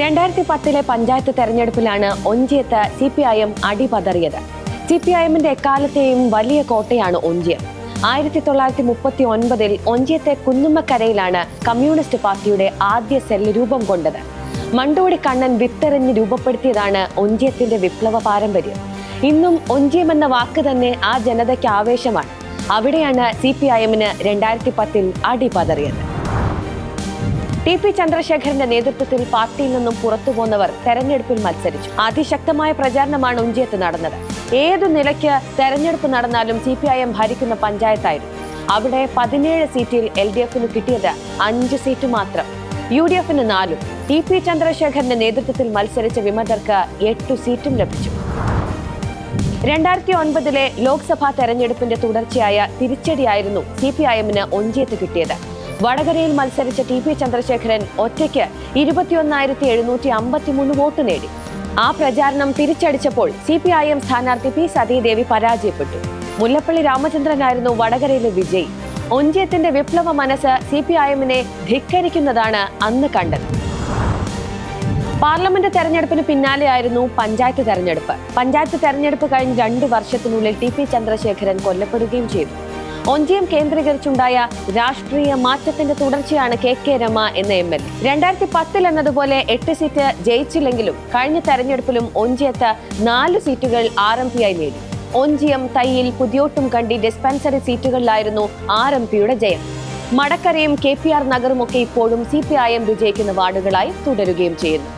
രണ്ടായിരത്തി പത്തിലെ പഞ്ചായത്ത് തെരഞ്ഞെടുപ്പിലാണ് ഒഞ്ചിയത്ത് സി പി ഐ എം അടിപതറിയത്. സി പി ഐ എമ്മിന്റെ എക്കാലത്തെയും വലിയ കോട്ടയാണ് ഒഞ്ചിയം. ആയിരത്തി തൊള്ളായിരത്തി മുപ്പത്തി ഒൻപതിൽ ഒഞ്ചിയത്തെ കുന്നുമ്മക്കരയിലാണ് കമ്മ്യൂണിസ്റ്റ് പാർട്ടിയുടെ ആദ്യ സെല്ല് രൂപം കൊണ്ടത്. മണ്ടോടി കണ്ണൻ വിത്തെറിഞ്ഞ് രൂപപ്പെടുത്തിയതാണ് ഒഞ്ചിയത്തിന്റെ വിപ്ലവ പാരമ്പര്യം. ഇന്നും ഒഞ്ചിയം എന്ന വാക്ക് തന്നെ ആ ജനതയ്ക്ക് ആവേശമാണ്. അവിടെയാണ് സി പി ഐ എമ്മിന് രണ്ടായിരത്തി പത്തിൽ അടിപതറിയത്. ടി പി ചന്ദ്രശേഖരന്റെ നേതൃത്വത്തിൽ പാർട്ടിയിൽ നിന്നും പുറത്തു പോന്നവർ തെരഞ്ഞെടുപ്പിൽ മത്സരിച്ചു. അതിശക്തമായ പ്രചാരണമാണ് ഉഞ്ചിയത്ത് നടന്നത്. ഏതു നിലയ്ക്ക് തെരഞ്ഞെടുപ്പ് നടന്നാലും സി പി ഐ എം ഭരിക്കുന്ന പഞ്ചായത്തായിരുന്നു. അവിടെ പതിനേഴ് സീറ്റിൽ എൽ ഡി എഫിന് കിട്ടിയത് അഞ്ച് സീറ്റ് മാത്രം. യു ഡി എഫിന് നാലും. ടി പി ചന്ദ്രശേഖരന്റെ നേതൃത്വത്തിൽ മത്സരിച്ച വിമതർക്ക് എട്ടു സീറ്റും ലഭിച്ചു. രണ്ടായിരത്തി ഒൻപതിലെ ലോക്സഭാ തെരഞ്ഞെടുപ്പിന്റെ തുടർച്ചയായ തിരിച്ചടിയായിരുന്നു സി പി ഐ എമ്മിന് ഒഞ്ചിയത്ത് കിട്ടിയത്. വടകരയിൽ മത്സരിച്ച ടി പി ചന്ദ്രശേഖരൻ ഒറ്റയ്ക്ക് ഇരുപത്തിയൊന്നായിരത്തി എഴുന്നൂറ്റി അമ്പത്തിമൂന്ന് വോട്ട് നേടി. ആ പ്രചാരണം തിരിച്ചടിച്ചപ്പോൾ സി പി ഐ എം സ്ഥാനാർത്ഥി പി സതീദേവി പരാജയപ്പെട്ടു. മുല്ലപ്പള്ളി രാമചന്ദ്രനായിരുന്നു വടകരയിലെ വിജയി. ഒഞ്ചിയത്തിന്റെ വിപ്ലവ മനസ്സ് സി പി ഐ എമ്മിനെ ധിക്കരിക്കുന്നതാണ് അന്ന് കണ്ടത്. പാർലമെന്റ് തെരഞ്ഞെടുപ്പിന് പിന്നാലെയായിരുന്നു പഞ്ചായത്ത് തെരഞ്ഞെടുപ്പ്. പഞ്ചായത്ത് തെരഞ്ഞെടുപ്പ് കഴിഞ്ഞ് രണ്ടു വർഷത്തിനുള്ളിൽ ടി പി ചന്ദ്രശേഖരൻ കൊല്ലപ്പെടുകയും ചെയ്തു. ഒഞ്ചിയം കേന്ദ്രീകരിച്ചുണ്ടായ രാഷ്ട്രീയ മാറ്റത്തിന്റെ തുടർച്ചയാണ് കെ കെ രമ എന്ന എം എൽ. രണ്ടായിരത്തി പത്തിൽ എന്നതുപോലെ എട്ട് സീറ്റ് ജയിച്ചില്ലെങ്കിലും കഴിഞ്ഞ തെരഞ്ഞെടുപ്പിലും ഒഞ്ചിയത്ത് നാല് സീറ്റുകൾ ആർ എം പി ആയി നേടി. ഒഞ്ചിയം തയ്യിൽ പുതിയോട്ടും കണ്ടി ഡിസ്പെൻസറി സീറ്റുകളിലായിരുന്നു ആർ എം പിയുടെ ജയം. മടക്കരയും കെ പി ആർ നഗറുമൊക്കെ ഇപ്പോഴും സി പി ഐ എം വിജയിക്കുന്ന വാർഡുകളായി തുടരുകയും ചെയ്യുന്നു.